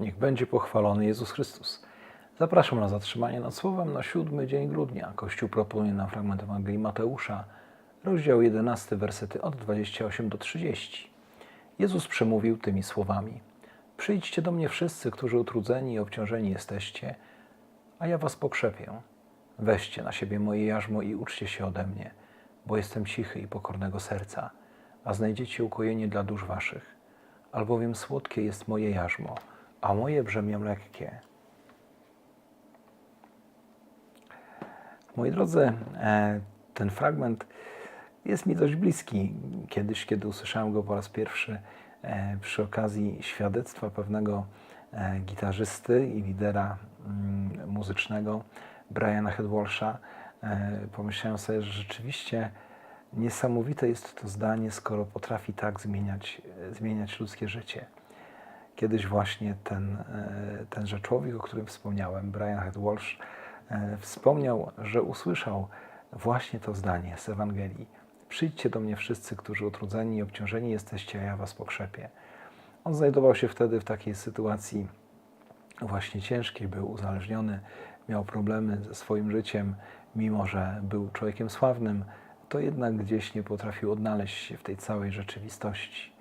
Niech będzie pochwalony Jezus Chrystus. Zapraszam na zatrzymanie nad słowem na siódmy dzień grudnia. Kościół proponuje nam fragment Ewangelii Mateusza, rozdział 11, wersety od 28 do 30. Jezus przemówił tymi słowami: Przyjdźcie do mnie wszyscy, którzy utrudzeni i obciążeni jesteście, a ja was pokrzepię. Weźcie na siebie moje jarzmo i uczcie się ode mnie, bo jestem cichy i pokornego serca, a znajdziecie ukojenie dla dusz waszych. Albowiem słodkie jest moje jarzmo, a moje brzemię lekkie. Moi drodzy, e, ten fragment jest mi dość bliski. Kiedyś, kiedy usłyszałem go po raz pierwszy przy okazji świadectwa pewnego e, gitarzysty i lidera mm, muzycznego Briana Hedwalsha, pomyślałem sobie, że rzeczywiście niesamowite jest to zdanie, skoro potrafi tak zmieniać, zmieniać ludzkie życie. Kiedyś właśnie ten, tenże człowiek, o którym wspomniałem, Brian Hedwalsh, wspomniał, że usłyszał właśnie to zdanie z Ewangelii. Przyjdźcie do mnie wszyscy, którzy utrudzeni i obciążeni jesteście, a ja was pokrzepię. On znajdował się wtedy w takiej sytuacji właśnie ciężkiej, był uzależniony, miał problemy ze swoim życiem, mimo że był człowiekiem sławnym, to jednak gdzieś nie potrafił odnaleźć się w tej całej rzeczywistości.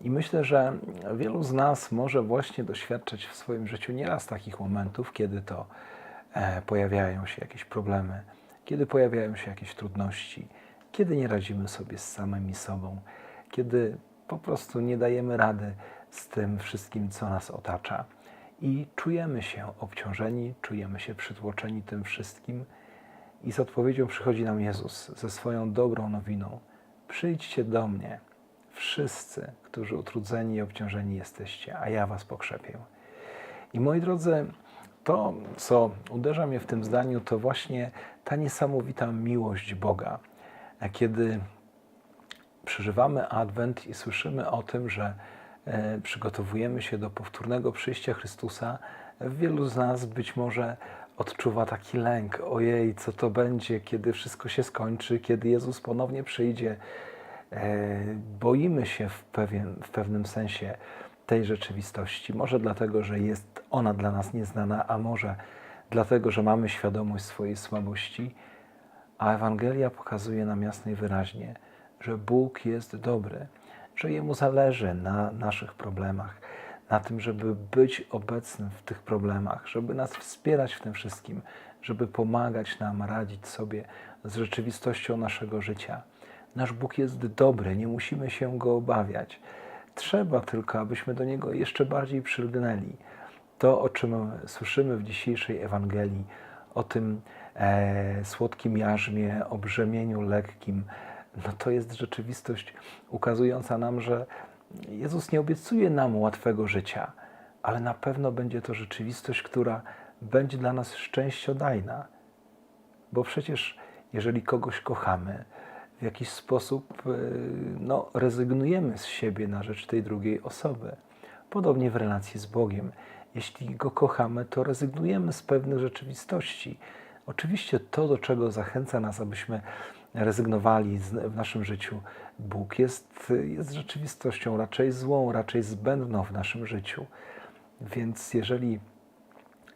I myślę, że wielu z nas może właśnie doświadczać w swoim życiu nieraz takich momentów, kiedy to e, pojawiają się jakieś problemy, kiedy pojawiają się jakieś trudności, kiedy nie radzimy sobie z samymi sobą, kiedy po prostu nie dajemy rady z tym wszystkim, co nas otacza i czujemy się obciążeni, czujemy się przytłoczeni tym wszystkim. I z odpowiedzią przychodzi nam Jezus ze swoją dobrą nowiną: Przyjdźcie do mnie, wszyscy, którzy utrudzeni i obciążeni jesteście, a ja was pokrzepię. I moi drodzy, to, co uderza mnie w tym zdaniu, to właśnie ta niesamowita miłość Boga. Kiedy przeżywamy Adwent i słyszymy o tym, że e, przygotowujemy się do powtórnego przyjścia Chrystusa, wielu z nas być może odczuwa taki lęk: ojej, co to będzie, kiedy wszystko się skończy, kiedy Jezus ponownie przyjdzie. E, boimy się w, pewien, w pewnym sensie tej rzeczywistości. Może dlatego, że jest ona dla nas nieznana, a może dlatego, że mamy świadomość swojej słabości. A Ewangelia pokazuje nam jasno i wyraźnie, że Bóg jest dobry, że Jemu zależy na naszych problemach, na tym, żeby być obecnym w tych problemach, żeby nas wspierać w tym wszystkim, żeby pomagać nam radzić sobie z rzeczywistością naszego życia. Nasz Bóg jest dobry, nie musimy się Go obawiać. Trzeba tylko, abyśmy do Niego jeszcze bardziej przylgnęli. To, o czym słyszymy w dzisiejszej Ewangelii, o tym e, słodkim jarzmie, o brzemieniu lekkim, no to jest rzeczywistość ukazująca nam, że Jezus nie obiecuje nam łatwego życia, ale na pewno będzie to rzeczywistość, która będzie dla nas szczęściodajna. Bo przecież, jeżeli kogoś kochamy, w jakiś sposób e, no, rezygnujemy z siebie na rzecz tej drugiej osoby. Podobnie w relacji z Bogiem. Jeśli go kochamy, to rezygnujemy z pewnych rzeczywistości. Oczywiście to, do czego zachęca nas, abyśmy rezygnowali w naszym życiu, Bóg jest, jest rzeczywistością raczej złą, raczej zbędną w naszym życiu. Więc jeżeli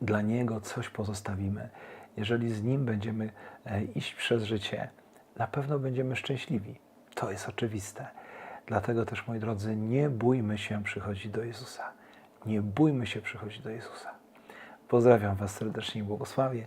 dla Niego coś pozostawimy, jeżeli z Nim będziemy e, iść przez życie, na pewno będziemy szczęśliwi. To jest oczywiste. Dlatego też, moi drodzy, nie bójmy się przychodzić do Jezusa. Nie bójmy się przychodzić do Jezusa. Pozdrawiam Was serdecznie i błogosławię